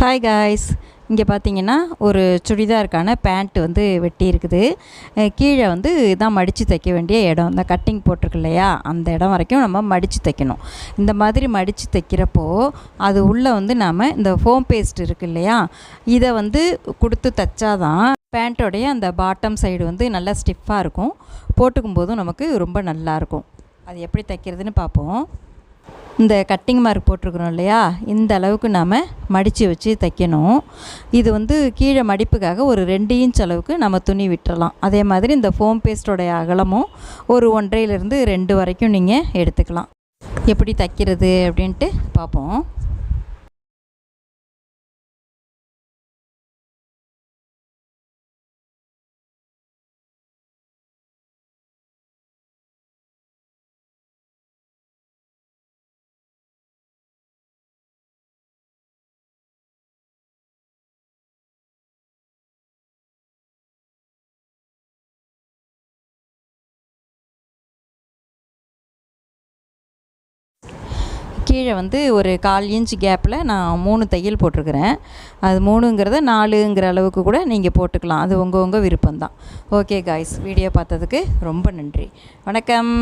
Hi guys இங்கே பார்த்தீங்கன்னா ஒரு சுடிதாருக்கான பேண்ட் வந்து வெட்டி இருக்குது கீழே வந்து இதான் மடித்து தைக்க வேண்டிய இடம். இந்த கட்டிங் போட்டிருக்கு இல்லையா அந்த இடம் வரைக்கும் நம்ம மடித்து தைக்கணும். இந்த மாதிரி மடித்து தைக்கிறப்போ அது உள்ளே வந்து நாம் இந்த ஃபோம் பேஸ்ட் இருக்கு இல்லையா இதை வந்து கொடுத்து தைச்சாதான் பேண்ட்டோடைய அந்த பாட்டம் சைடு வந்து நல்லா ஸ்டிஃபாக இருக்கும். போட்டுக்கும் போதும் நமக்கு ரொம்ப நல்லாயிருக்கும் அது எப்படி தைக்கிறதுன்னு பார்ப்போம் இந்த கட்டிங் மார்க் போட்டிருக்கிறோம் இல்லையா? இந்த அளவுக்கு நாம் மடித்து வச்சு தைக்கணும். இது வந்து கீழே மடிப்புக்காக ஒரு ரெண்டு இன்ச் அளவுக்கு நம்ம துணி விட்டுறலாம். அதே மாதிரி இந்த ஃபோம் பேஸ்டோடைய அகலமும் ஒரு ஒன்றையிலிருந்து ரெண்டு வரைக்கும் நீங்கள் எடுத்துக்கலாம். எப்படி தைக்கிறது அப்படின்ட்டு பார்ப்போம். கீழே வந்து ஒரு கால் இன்ச் கேப்பில் நான் மூணு தையல் போட்டிருக்கிறேன். அது மூணுங்கிறத நாலுங்கிற அளவுக்கு கூட நீங்கள் போட்டுக்கலாம். அது உங்கள் உங்கள் விருப்பம்தான். ஓகே காய்ஸ் வீடியோ பார்த்ததுக்கு ரொம்ப நன்றி. வணக்கம்.